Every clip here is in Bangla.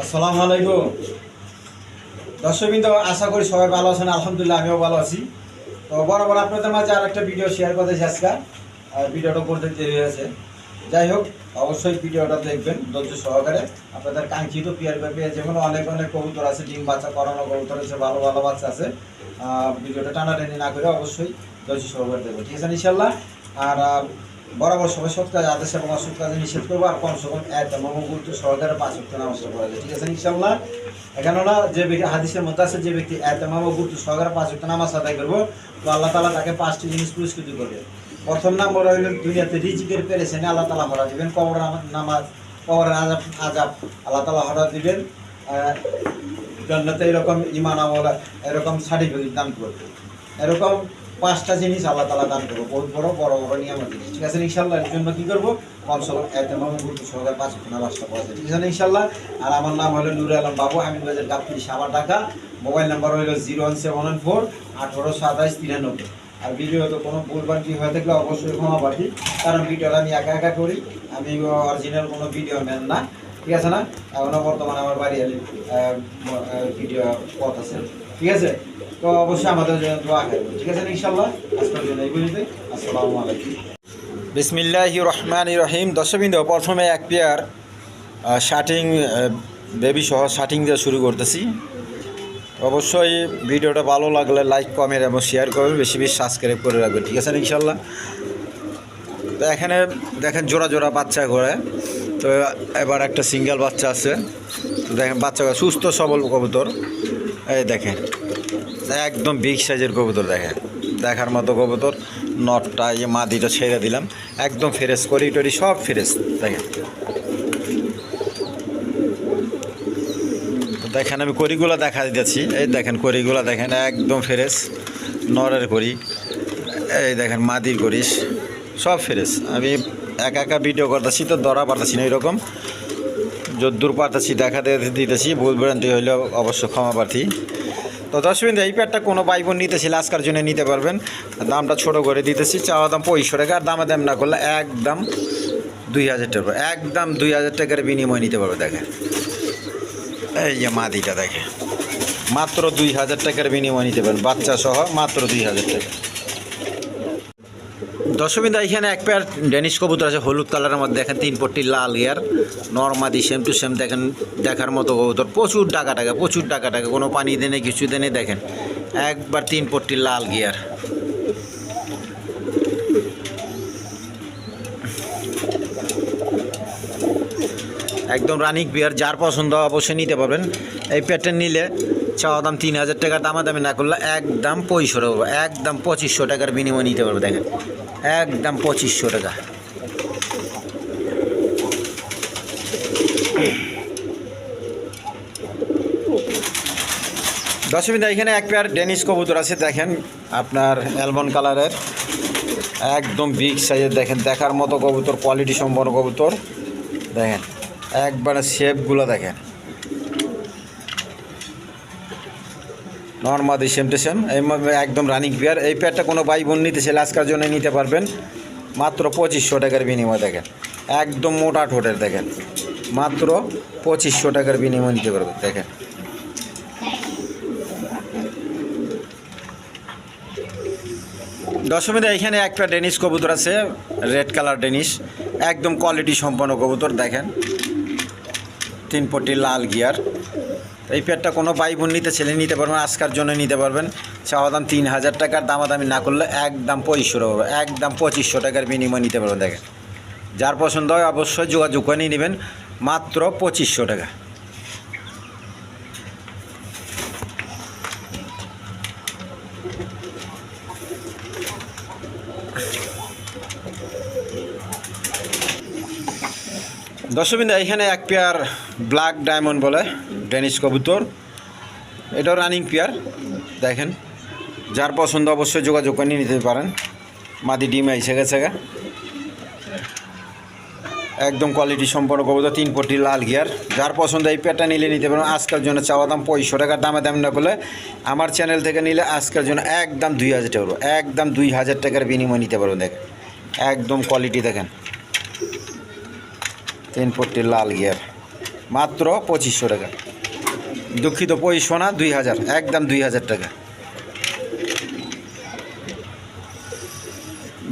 আসসালামু আলাইকুম। দর্শকবৃন্দ, আশা করি সবাই ভালো আছেন, আলহামদুলিল্লাহ আমিও ভালো আছি। তো বরাবর আপনাদের মাঝে আর একটা ভিডিও শেয়ার করতে আজকে। আর ভিডিওটা করতে দেরি হয়েছে যাই হোক, অবশ্যই ভিডিওটা দেখবেন ধৈর্য সহকারে। আপনাদের কাঙ্ক্ষিত পিয়ার পেয়ে যেমন অনেক অনেক কবুতর আছে, ডিম বাচ্চা করানো কবুতর আছে, ভালো ভালো বাচ্চা আছে। ভিডিওটা টানাটানি না করে অবশ্যই ধৈর্য সহকারে দেখবেন। ঠিক আছে ইনশাল্লাহ আর বরাবর সবাই সৎ কাজে আদেশ এবং অসৎ কাজে নিষেধ করব আর কমসে কম এক এবং গুরুত্ব সহকারে পাঁচ উত্তর নামাজটা করা যায়। ঠিক আছে ইনশাল্লাহ এখানে না যে ব্যক্তি হাদিসের মধ্যে আছে যে ব্যক্তি এতমাম গুরুত্ব সহকারে পাঁচ উত্তর নামাজ আদায় করব তো আল্লাহ তালা তাকে পাঁচটি জিনিস পুরস্কৃত করবে। প্রথম নাম্বার হইল দুনিয়াতে রিজিকের পেরেছেন আল্লাহ তালা হরা দিবেন। কবর নামাজ কবরের আজাব আজাব আল্লাহ তালা হরা দিবেন। আহ, জান্নাতে এরকম ইমান আমলা এরকম সার্টিফিকেট দান করবে। এরকম পাঁচটা জিনিস আল্লাহ তালা দান করব বহুত বড় বড় বড় নিয়ামত জিনিস ঠিক আছে ইনশাল্লাহ এর জন্য কী করব? কমসে কম এত মামু গুরুত্ব সহকারে পাঁচ ঘণ্টা পাঁচটা পড়া যায় ঠিক আছে ইনশাল্লাহ আর আমার নাম হলো নুর আলম বাবু আমিন বাজার গাপ্তি সাবার ঢাকা মোবাইল নাম্বার হলো zero one seven one four আঠারো সাতাইশ তিরানব্বই। আর ভিডিওতে কোনো ভুলবার কি হয়ে থাকলে অবশ্যই ক্ষমা পাঠি কারণ ভিডিওটা আমি একা একা করি। আমি অরিজিনাল কোনো ভিডিও ম্যান না। ঠিক আছে না? এখনও বর্তমানে আমার বাড়ি ভিডিও পথ আছে। ঠিক আছে? তো অবশ্যই আমাদের জন্য দোয়া করবেন, ঠিক আছে ইনশাল্লাহ আজকের জন্য এই পর্যন্ত আসসালামু আলাইকুম। বিসমিল্লাহ রহমান রহিম। দর্শকবৃন্দ, প্রথমে এক পেয়ার শার্টিং বেবি সহ শার্টিং দিয়ে শুরু করতেছি। অবশ্যই ভিডিওটা ভালো লাগলে লাইক, কমেন্ট এবং শেয়ার করবেন। বেশি বেশি সাবস্ক্রাইব করে রাখবেন, ঠিক আছে ইনশাল্লাহ তো এখানে দেখেন জোড়া জোড়া বাচ্চা করে তো এবার একটা সিঙ্গেল বাচ্চা আছে। দেখেন বাচ্চা সুস্থ, সবল কবুতর। এই দেখেন, একদম বিগ সাইজের কবুতর দেখেন। দেখার মতো কবুতর, নটটা ইয়ে মাদিটা ছেড়ে দিলাম। একদম ফ্রেশ করি টরি সব ফ্রেশ দেখেন। দেখেন, আমি করিগুলো দেখা দিতেছি। এই দেখেন করিগুলো দেখেন, একদম ফ্রেশ নরের করি এই দেখেন, মাদির করিস সব ফ্রেশ আমি একা একা ভিডিও করতেছি, তো ধরা পারতেছি না এরকম। যদ্দূর পারতেছি, দেখা দিতেছি, ভুল ভ্রান্তি হইলেও অবশ্য ক্ষমা প্রার্থী। তো দশমিন এই প্যাডটা কোনো ভাই বোন নিতেছি লাস্কার জন্য নিতে পারবেন। দামটা ছোট করে দিতেছি, চাওয়া দাম পঁয়ষট্টি টাকা, আর দামে দাম না করলে একদম দুই হাজার টাকা একদম দুই হাজার টাকার বিনিময় নিতে পারবে, দেখে। এই যে মা মাদিটা, দেখে। মাত্র দুই হাজার টাকার বিনিময় নিতে পারেন বাচ্চা সহ মাত্র দুই হাজার টাকা। দশমিন্দা এখানে এক পেয়ার ডেনিশ কবুতর আছে, হলুদ কালারের মধ্যে, দেখেন তিন পট্টি লাল ইয়ার নর্মাদি সেম টু সেম দেখেন, দেখার মতো কবুতর, প্রচুর টাকা টাকা প্রচুর টাকা টাকা কোনো পানি দেনে কিছু দেনে দেখেন, একবার তিন পট্টি লাল গিয়ার একদম রানিক বিয়ার যার পছন্দ অবশ্যই নিতে পারবেন। এই প্যাটার্ন নিলে চাওয়া দাম তিন হাজার টাকার টাকা দামাদামি না করলে একদম পঁয়ষট্টি হবে একদম পঁচিশশো টাকার বিনিময় নিতে পারবে, দেখেন। একদম পঁচিশশো টাকা। দশমিদা এখানে এক পেয়ার ডেনিস কবুতর আছে, দেখেন, আপনার অ্যালমন কালারের একদম বিগ সাইজের দেখেন, দেখার মতো কবুতর কোয়ালিটি সম্পন্ন কবুতর। দেখেন, একবারে শেপগুলো দেখেন। নর্মাদি সেম টু সেম এই একদম রানিং পেয়ার এই পেয়ারটা কোনো ভাই বোন নিতে চাইলে আজকের জন্য নিতে পারবেন। মাত্র পঁচিশশো টাকার বিনিময় দেখেন। একদম মোটা ঠোঁটের দেখেন। মাত্র পঁচিশশো টাকার বিনিময় নিতে পারবেন, দেখেন। দশমীতে এখানে একটা ডেনিশ কবুতর আছে রেড কালার ডেনিশ একদম কোয়ালিটি সম্পন্ন কবুতর, দেখেন। তিন পট্টি লাল গিয়ার এই পেয়ারটা কোনো ভাই বোন নিতে, ছেলে নিতে পারবেন, আজকার জন্য নিতে পারবেন। চাওয়া দাম তিন হাজার টাকার দামাদামি না করলে একদম পঁচিশশো টাকা একদম পঁচিশশো টাকার বিনিময় নিতে পারবেন, দেখেন। যার পছন্দ হয় অবশ্যই যোগাযোগ করে নিয়ে নেবেন, মাত্র পঁচিশশো টাকা। দর্শকবিন্দু এখানে এক পেয়ার ব্ল্যাক ডায়মন্ড বলে, ডেনিশ কবুতর। এটাও রানিং পেয়ার, দেখেন। যার পছন্দ অবশ্যই যোগাযোগ করে নিতে পারেন। মাদি ডিম এসে গেছে একদম কোয়ালিটি সম্পন্ন কবুতর, তিন পটি লাল গিয়ার। যার পছন্দ এই পেয়ারটা নিলে নিতে পারেন। আজকের জন্য চাওয়া দাম পঁয়ষট্টি টাকার দামে দাম না করলে আমার চ্যানেল থেকে নিলে আজকের জন্য একদম দুই হাজার টাকা। একদম দুই হাজার টাকার বিনিময় নিতে পারবেন, দেখেন। একদম কোয়ালিটি দেখেন। তিন পট্টি লাল গিয়ার। মাত্র পঁচিশশো টাকা। দুঃখিত, পঁচিশশো না, দুই হাজার। একদম দুই হাজার টাকা।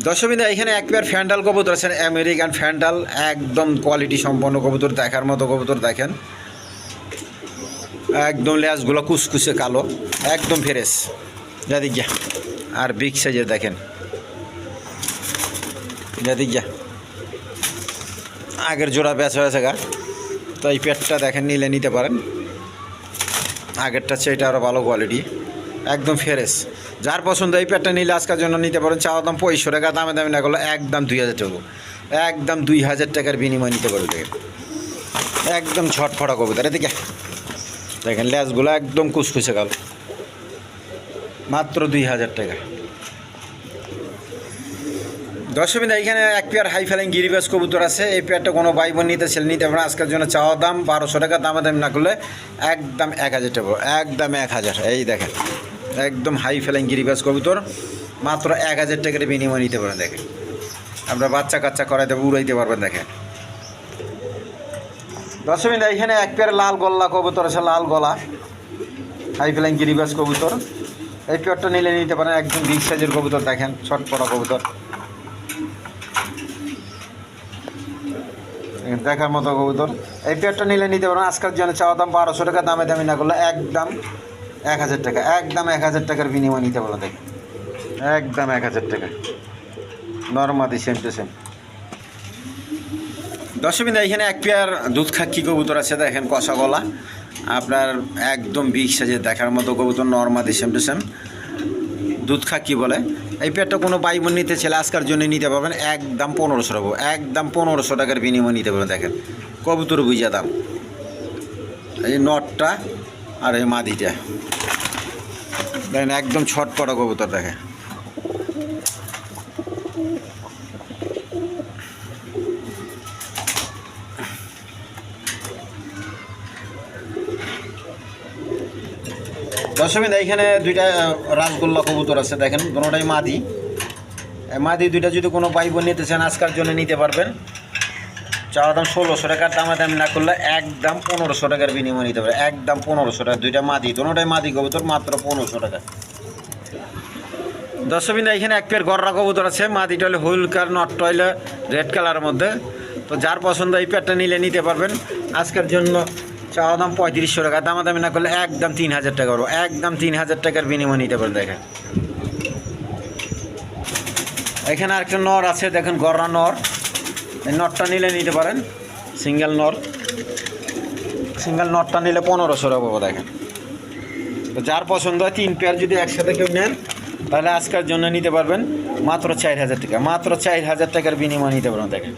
দশমিদা এখানে এক একবার ফ্যান্ডাল কবুতর আছেন, আমেরিকান ফ্যান্ডাল, একদম কোয়ালিটি সম্পন্ন কবুতর দেখার মতো কবুতর দেখেন। একদম লেজগুলো কুচকুচে কালো, একদম ফ্রেশ। যাদিক আর বিগ সাইজের দেখেন। যাদিক আগের জোড়া বেচা হয়েছে গা। তো এই পেটটা দেখেন, নিলে নিতে পারেন। আগেরটা চেয়ে আরও ভালো কোয়ালিটি একদম ফ্রেশ যার পছন্দ এই পেটটা নিলে আজকের জন্য নিতে পারেন। চাওয়া দাম পঁয়ষট্টি টাকা, দামে দামে না করলে একদম দুই হাজার টাকা। একদম দুই হাজার টাকার বিনিময় নিতে পারবে। একদম ঝটফটা কবুতর এদিকে দেখেন লেজগুলো একদম কুচকুচে গেল মাত্র দুই হাজার টাকা। দশমিন এখানে এক পেয়ার হাই ফেলিং গিরিবাস কবুতর আছে। এই পেয়ারটা কোনো ভাই বোন নিতে ছেলে নিতে পারে আজকের জন্য চাওয়া দাম বারোশো টাকা দামে দাম না করলে একদম এক হাজার টাকা, একদম এক হাজার। এই দেখেন, একদম হাই ফেলিং গিরিবাস কবুতর। মাত্র এক হাজার টাকার বিনিময় নিতে পারেন, দেখেন। আমরা বাচ্চা কাচ্চা করাইতে উড়াইতে পারবেন, দেখেন। দশমিন এখানে এক পেয়ার লাল গল্লা কবুতর আছে, লাল গলা। হাই ফেলিং গিরিবাস কবুতর। এই পেয়ারটা নিলে নিতে পারেন, একদম বিগ সাইজের কবুতর, দেখেন, ছটপটা কবুতর। দেখার মতো কবুতর। এই পেয়ারটা নিলে নিতে পারেন আজকের জন্য চাওয়া দাম বারোশো টাকা, দামে দামি না করলে একদম এক হাজার টাকা, একদম এক হাজার টাকার বিনিময় নিতে পারো দেখ একদম এক হাজার টাকা। নর্মাদি সেম টু সেম দশমিন এখানে এক পেয়ার দুধ খাক্কি কবুতর আছে, দেখেন কষা গলা। আপনার একদম বিগ সাইজের দেখার মতো কবুতর, নর্মাদি সেম টু সেম দুধ কি বলে? এই পেটটা কোনো বাই বোন নিতে ছেলে আজকার জন্য নিতে পারবেন একদম পনেরোশো টাকা। একদম পনেরোশো টাকার বিনিময় নিতে পারবেন, দেখেন। কবুতর বুঝা দাম। এই নটটা আর এই মাদিটা। দেখেন, একদম ছটপটা কবুতর দেখে দশমিন এইখানে দুইটা রাসগোল্লা কবুতর আছে, দেখেন দুটোটাই মাদি। মাদি দুইটা যদি কোনো ভাই বোন নিতে চান, আজকার জন্য নিতে পারবেন। চাওয়া দাম ষোলোশো টাকার দামে দাম না করলে একদম পনেরোশো টাকার বিনিময় নিতে পারে একদম পনেরোশো টাকা, দুইটা মাদি দুটোটাই মাদি কবুতর, মাত্র পনেরোশো টাকা। দশমিন এখানে এক পেয়ার গররা কবুতর আছে, মাদিটা হলে হুইল কার নটটা হলে রেড কালারের মধ্যে। তো যার পছন্দ, এই পেয়ারটা নিলে নিতে পারবেন। আজকের জন্য চাওয়া দাম পঁয়ত্রিশশো টাকা, দামাদামি না করলে একদম তিন হাজার টাকা করব, একদম তিন হাজার টাকার বিনিময় নিতে পারেন দেখেন। এখানে আরেকটা নর আছে, দেখেন গররা নর। এই নটটা নিলে নিতে পারেন, সিঙ্গেল নর। সিঙ্গেল নটটা নিলে পনেরোশো টাকা পাবো, দেখেন। তো যার পছন্দ হয় তিন পেয়ার যদি একসাথে কেউ নেন, তাহলে আজকের জন্য নিতে পারবেন মাত্র চার হাজার টাকা, মাত্র চার হাজার টাকার বিনিময় নিতে পারবেন, দেখেন।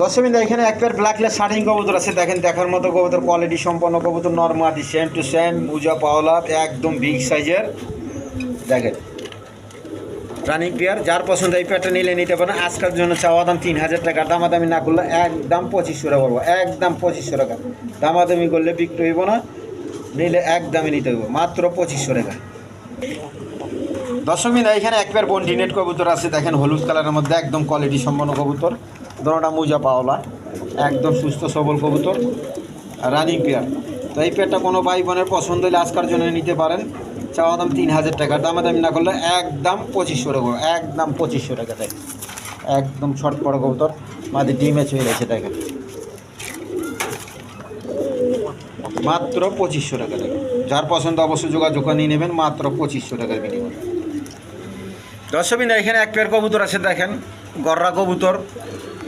দশমিন এখানে এক পেয়ার ব্ল্যাকলেস শার্টিং কবুতর আছে। দেখেন, দেখার মতো কবুতর কোয়ালিটি সম্পন্ন কবুতর নর্মাদি সেম টু সেম মুজা পাওলা একদম বিগ সাইজের দেখেন রানিং পেয়ার যার পছন্দ এই পেয়ারটা নিলে নিতে পারেন। আজকের জন্য চাওয়া দাম তিন হাজার টাকা, দামাদামি না করলে একদম পঁচিশশো টাকা করব একদম পঁচিশশো টাকা। দামাদামি করলে বিক্রি হইব না, নিলে একদমই নিতে হইব, মাত্র পঁচিশশো টাকা। দর্শক এখানে এক পেয়ার বন্ডিনেট কবুতর আছে। দেখেন, হলুদ কালারের মধ্যে একদম কোয়ালিটি সম্পন্ন কবুতর। দোনোটা মুজা পাওলা একদম সুস্থ, সবল কবুতর রানিং পেয়ার তো এই পেয়ারটা কোনো ভাই বোনের পছন্দ হলে আজকার জন্য নিতে পারেন। চাওয়া দাম তিন হাজার টাকা। দামে দামি না করলে একদম পঁচিশশো টাকা। একদম পঁচিশশো টাকা, দেখ। একদম ছটপট কবুতর। মাদি ডিমে চলে গেছে দেখেন মাত্র পঁচিশশো টাকা, দেখ। যার পছন্দ অবশ্যই যোগাযোগ করে নিয়ে নেবেন। মাত্র পঁচিশশো টাকার বিনিময়। দর্শকবিন্দু এখানে এক পেয়ার কবুতর আছে, দেখেন। গররা কবুতর।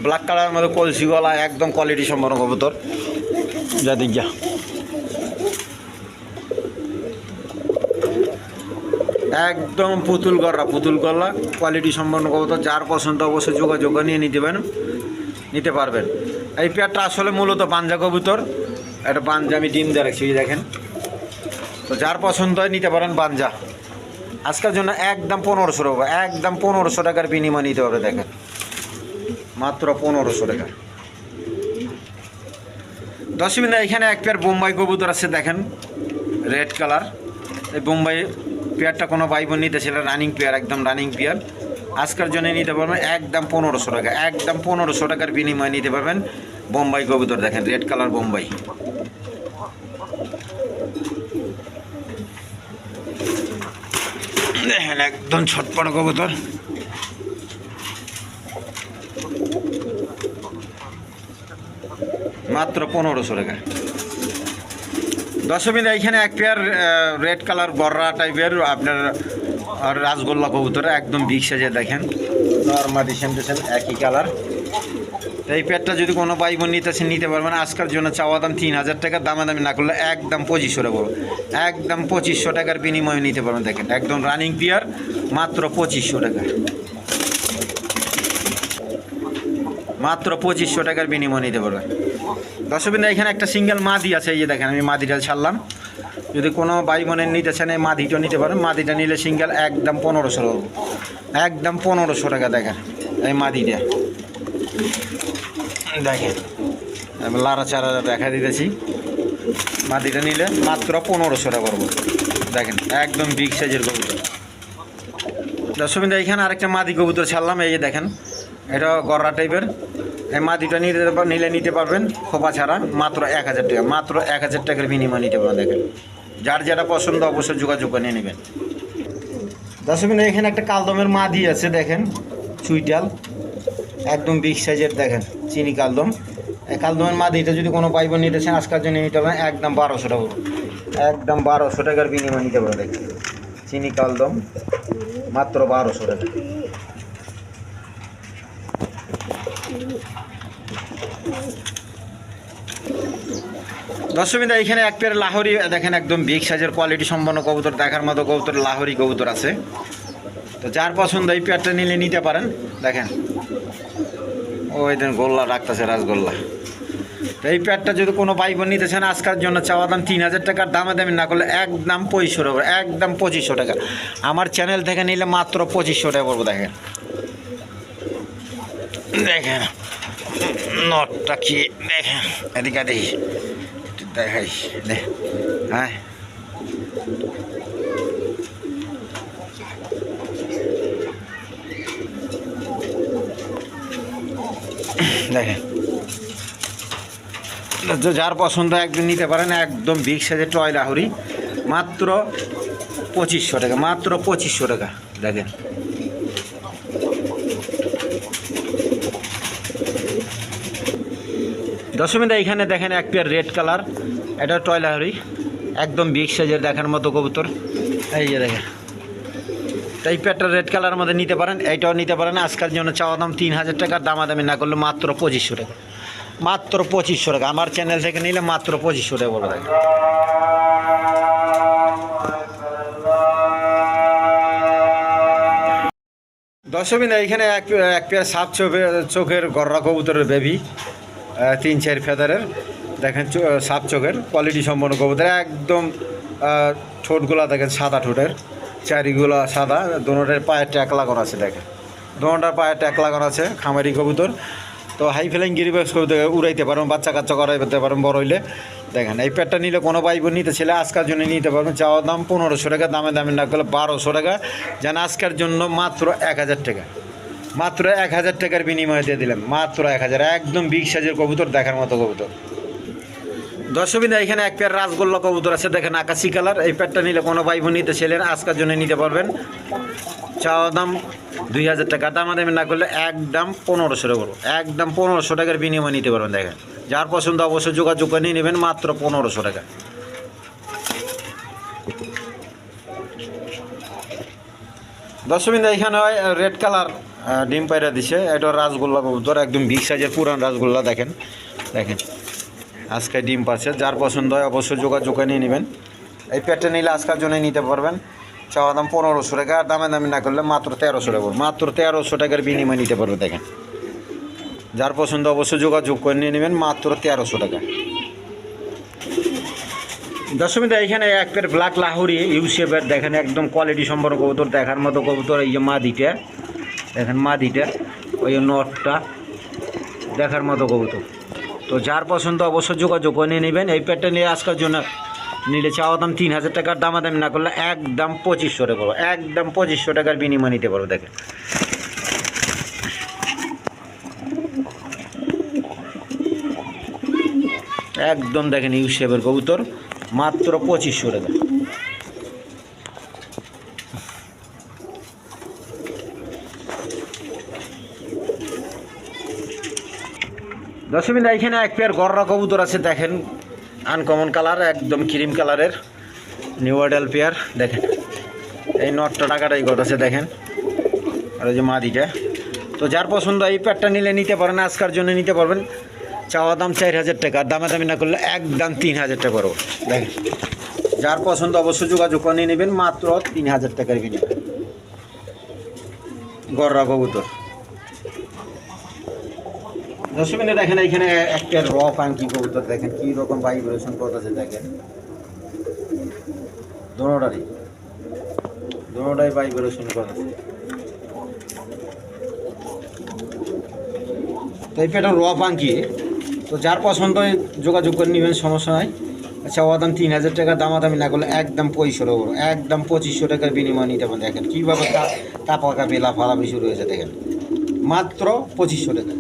ব্ল্যাক কালারের মধ্যে কলসি গলা, একদম কোয়ালিটি সম্পন্ন কবুতর। যা দিক যা। একদম পুতুল গররা পুতুল গলা কোয়ালিটি সম্পন্ন কবুতর, যার পছন্দ অবশ্যই যোগাযোগ নিয়ে নিতে পারেন, নিতে পারবেন। এই পেয়ারটা আসলে মূলত পাঞ্জা কবুতর একটা পাঞ্জা, আমি ডিম দিয়ে রাখছি দেখেন। তো যার পছন্দ হয় নিতে পারেন পাঞ্জা। আজকের জন্য একদম পনেরোশো টাকা, একদম পনেরোশো টাকার বিনিময় নিতে হবে, দেখেন। মাত্র পনেরোশো টাকা। দশ মিনিট, এখানে এক পেয়ার বোম্বাই কবুতর আছে, দেখেন, রেড কালার। এই বোম্বাই পেয়ারটা কোনো ভাই বোন নিতে ছিল রানিং পেয়ার, একদম রানিং পেয়ার। আজকের জন্য নিতে পারবেন একদম পনেরোশো টাকা, একদম পনেরোশো টাকার বিনিময়ে নিতে পারবেন বোম্বাই কবুতর, দেখেন, রেড কালার বোম্বাই। দেখেন, একদম ছটপট কবুতর। মাত্র পনেরোশো টাকা। দশমিন এইখানে এক পেয়ার রেড কালার বর্রা টাইপের আপনার রাসগোল্লা কবুতর, একদম বিগ সাইজে দেখেন। নর্মালি সেম সেম একই কালার এই পেয়ারটা যদি কোনো ভাই বোন নিতেছে নিতে পারবেন আজকের জন্য চাওয়া দাম তিন হাজার টাকা, দামাদামি না করলে একদম পঁচিশশো টাকা। একদম পঁচিশশো টাকার বিনিময়ে নিতে পারবেন, দেখেন। একদম রানিং পেয়ার মাত্র পঁচিশশো টাকা। মাত্র পঁচিশশো টাকার বিনিময়ে নিতে পারবেন। দর্শকবিন্দু, এখানে একটা সিঙ্গেল মাদি আছে, এই যে দেখেন, আমি মাদিটা ছাড়লাম। যদি কোনো ভাই বোনের নিতে চান এই মাদিটা নিতে পারেন। মাদিটা নিলে সিঙ্গেল একদম পনেরোশো একদম পনেরোশো টাকা দেখেন, এই মাদিটা। দেখেন লাড়া চারা দেখা দিতেছি। মাদিটা নিলে মাত্র পনেরোশো টাকা করব দেখেন, একদম বিগ সাইজের কবুতর। দর্শকবিন্দু, এখানে আরেকটা মাদি কবুতর ছাড়লাম, এই যে দেখেন, এটা গররা টাইপের এই মাদিটা নিতে নিলে নিতে পারবেন, খোপা ছাড়া মাত্র এক হাজার টাকা, মাত্র এক হাজার টাকার বিনিময় নিতে পারবেন দেখেন। যার যেটা পছন্দ অবশ্যই যোগাযোগ করে নিয়ে নেবেন দর্শকবিন্দু এখানে একটা কালদমের মাদি আছে, দেখেন, চুইটাল, একদম বিগ সাইজের দেখেন, চিনি কালদম কালদমের মাদিটা যদি কোনো পাইব নিতে চান, আজকের জন্য নিতে পারেন একদম বারোশো টাকা একদম বারোশো টাকার বিনিময় নিতে পারবেন, দেখেন, চিনি কালদম মাত্র বারোশো টাকা। দর্শকবিন্দা, এখানে এক পেয়ার লাহোরি, দেখেন একদম বিগ সাইজের কোয়ালিটি সম্পন্ন কবুতর, দেখার মতো কবুতর, লাহোরি কবুতর আছে। তো যার পছন্দ এই পেয়ারটা নিলে নিতে পারেন, দেখেন। ওই দিন গোল্লা রাখতেছে রাসগোল্লা। তো এই প্যাডটা যদি কোনো ভাই নিতে চান, আজকের জন্য চাওয়া দাম তিন হাজার টাকার দামে দামি না করলে একদম পঁচিশশো টাকা, একদম পঁচিশশো টাকা। আমার চ্যানেল থেকে নিলে মাত্র পঁচিশশো টাকা পড়ব, দেখেন। দেখেন, নটটা কি, দেখেন, এদিকে দেখি। দেখাই দে হ্যাঁ দেখেন যার পছন্দ একদিন নিতে পারেন একদম বিগ সাইজের টয় লাহরি। মাত্র পঁচিশশো টাকা, মাত্র পঁচিশশো টাকা। দেখেন। দশমিদা এখানে দেখেন এক পেয়ার রেড কালার এটা টয় লাহরি একদম বিগ সাইজের দেখার মতো কবুতর। এই যে দেখেন। তো এই পেয়ারটা রেড কালার মধ্যে নিতে পারেন, এইটাও নিতে পারেন। আজকাল জন্য চাওয়া দাম তিন হাজার টাকা, দামাদামি না করলে মাত্র পঁচিশশো টাকা। মাত্র পঁচিশশো টাকা। আমার চ্যানেল থেকে নিলে মাত্র পঁচিশশো টাকা বলে থাকে দশমিন এখানে এক এক পেয়ার সাত চোখের চোখের গররা কবুতরের বেবি তিন চার ফেদারের। দেখেন সাত চোখের কোয়ালিটি সম্পন্ন কবুতর। একদম ঠোঁটগুলা দেখেন সাদা ঠোঁটের। চারিগুলা সাদা, দোনোটার পায়ে ট্যাক লাগানো আছে, দেখেন। দোনোটার পায়ে ট্যাক লাগানো আছে, খামারি কবুতর। তো হাই ফ্লাইং গিরিবাক্স কবুতর উড়াইতে পারবেন, বাচ্চা কাচ্চা করাইতে পারেন বড় হইলে। দেখেন, এই প্যাডটা নিলে কোনো বাইব নিতে ছেলে আজকের জন্য নিতে পারবেন। চাওয়া দাম পনেরোশো টাকা, দামে দামে না করলে বারোশো টাকা। যেন আজকের জন্য মাত্র এক হাজার টাকা। মাত্র এক হাজার টাকার বিনিময়ে দিয়ে দিলাম। মাত্র এক হাজার। একদম বিগ সাইজের কবুতর, দেখার মতো কবুতর। দর্শকবিন্দা, এখানে এক পেয়ার রাসগোল্লা কবুতর আছে। দেখেন আকাশি কালার। এই প্যাডটা নিলে কোনো ভাই বোন নিতে ছেলেন আজকের জন্য নিতে পারবেন। চাওয়া দাম দুই হাজার টাকা। দামাদামি না করলে একদম পনেরোশো টাকা করব। একদম পনেরোশো টাকার বিনিময়ে নিতে পারবেন, দেখেন। যার পছন্দ অবশ্যই যোগাযোগ করে নিয়ে নেবেন, মাত্র পনেরোশো টাকা। দশমিন এখানে হয় রেড কালার ডিম পায়রা দিছে। এটা রাসগোল্লা কবুতর, একদম বিগ সাইজের পুরান রাসগোল্লা, দেখেন। দেখেন, আজকে ডিম পাচ্ছে। যার পছন্দ হয় অবশ্যই যোগাযোগ নিয়ে নেবেন। এই প্যাটটা নিলে আজকের জন্য নিতে পারবেন। চাওয়া দাম পনেরোশো টাকা, আর দামে দামি না করলে মাত্র তেরোশো টাকা। মাত্র তেরোশো টাকার বিনিময়ে নিতে পারবে, দেখেন। যার পছন্দ অবশ্যই যোগাযোগ করে নিয়ে নেবেন, মাত্র তেরোশো টাকা। দশমীতে এখানে এক পের ব্ল্যাক লাহোরি ইউ শেপের দেখেন, একদম কোয়ালিটি সম্পন্ন কবুতর, দেখার মতো কবুতর, এই যে মা মাদিটা। দেখেন মাদিটা, ওই নটটা দেখার মতো কবুতর। তো যার পছন্দ অবশ্য যোগাযোগ করে নেবেন। এই প্যাডটা নিয়ে আজকের জন্য নিলে চাওয়া দাম তিন হাজার টাকার, দামাদামি না করলে একদম পঁচিশশো টাকা পাবো একদম পঁচিশশো টাকার বিনিময় নিতে পারব, দেখেন। একদম দেখেন ইউ কবুতর, মাত্র পঁচিশশো টাকা। দশমিন এখানে এক পেয়ার গররা কবুতর আছে, দেখেন। আনকমন কালার একদম ক্রিম কালারের নিউ মডেল পেয়ার দেখেন। এই নটটা টাকাটাই আছে, দেখেন। আর ওই যে মাদিটা। তো যার পছন্দ, এই পেয়ারটা নিলে নিতে পারেন, আজকার জন্য নিতে পারবেন। চাওয়া দাম চার হাজার টাকা, আর দামে দামি না করলে একদম তিন হাজার টাকা পড়ব। দেখেন। যার পছন্দ, অবশ্যই যোগাযোগ করে নেবেন, মাত্র তিন হাজার টাকার বিনিময়ে। গররা কবুতর। দশমিনে দেখেন এখানে একটা র পাঙ্কি কবুতর, দেখেন কি রকম ভাইব্রেশন করতেছে, দেখেন। দোনোটারই দোনোটাই ভাইব্রেশন করতেছে। তো এই পেটা র পাঙ্কি তো যার পছন্দ যোগাযোগ করে নেবেন, সমস্যা নাই। আচ্ছা ও দাম তিন হাজার টাকা, দামাদামি না করলে একদম পঁয়ষো টাকা একদম পঁচিশশো টাকার বিনিময় নিতে পারেন। দেখেন কীভাবে তা পাকা বেলা ফালাফি শুরু হয়েছে, দেখেন। মাত্র পঁচিশশো টাকা।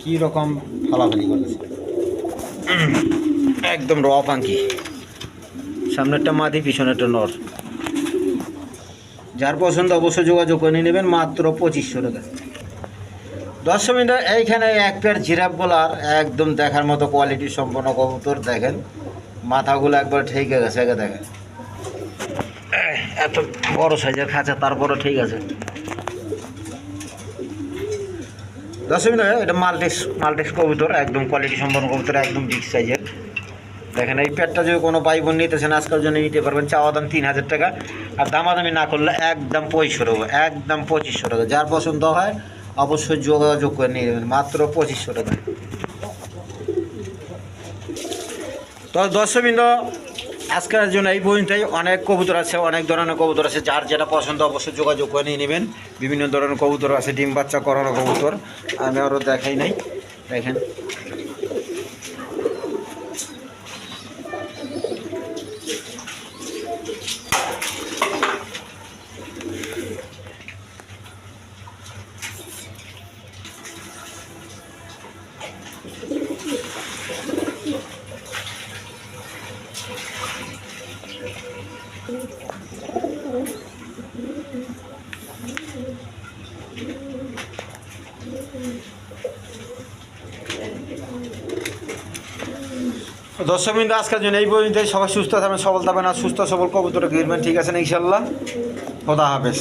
কী রকম ফালাফালি করেছে একদম র পাঙ্কি সামনেরটা মাদি, পিছনেরটা নর। যার পছন্দ অবশ্যই যোগাযোগ করে নেবেন, মাত্র পঁচিশশো টাকা। দশ মিনিট এইখানে এক পেয়ার জিরাফ বলার একদম দেখার মতো কোয়ালিটি সম্পন্ন কবুতর দেখেন। মাথাগুলো একবার ঠেকে গেছে, দেখেন। এত বড় সাইজের খাঁচা, তারপরও ঠিক আছে। দশ মিনিট এটা মাল্টিক্স মাল্টিক্স কবুতর, একদম কোয়ালিটি সম্পন্ন কবুতর, একদম বিগ সাইজের দেখেন এই পেটটা যদি কোনো ভাই বোন নিতেছেন আজকাল জন্য নিতে পারবেন চাওয়া দাম তিন হাজার টাকা। আর দামাদামি না করলে একদম পঁচিশশো টাকা, একদম পঁচিশশো টাকা। যার পছন্দ হয় অবশ্যই যোগাযোগ করে নিয়ে নেবেন, মাত্র পঁচিশশো টাকা তো দর্শকবৃন্দ আজকের জন্য এই পর্যন্তই। অনেক কবুতর আছে, অনেক ধরনের কবুতর আছে। যার যেটা পছন্দ অবশ্যই যোগাযোগ করে নিয়ে নেবেন। বিভিন্ন ধরনের কবুতর আছে, ডিম বাচ্চা করানো কবুতর। আমি আরও দেখাই নাই। দেখেন। দর্শকবৃন্দ আজকের জন্য এই পর্যন্ত সবাই সুস্থ থাকবেন, সবল থাকবেন, আর সুস্থ সবল কবুতর ঘিরবেন। ঠিক আছে না, ইনশাল্লাহ। খোদা হাফেজ।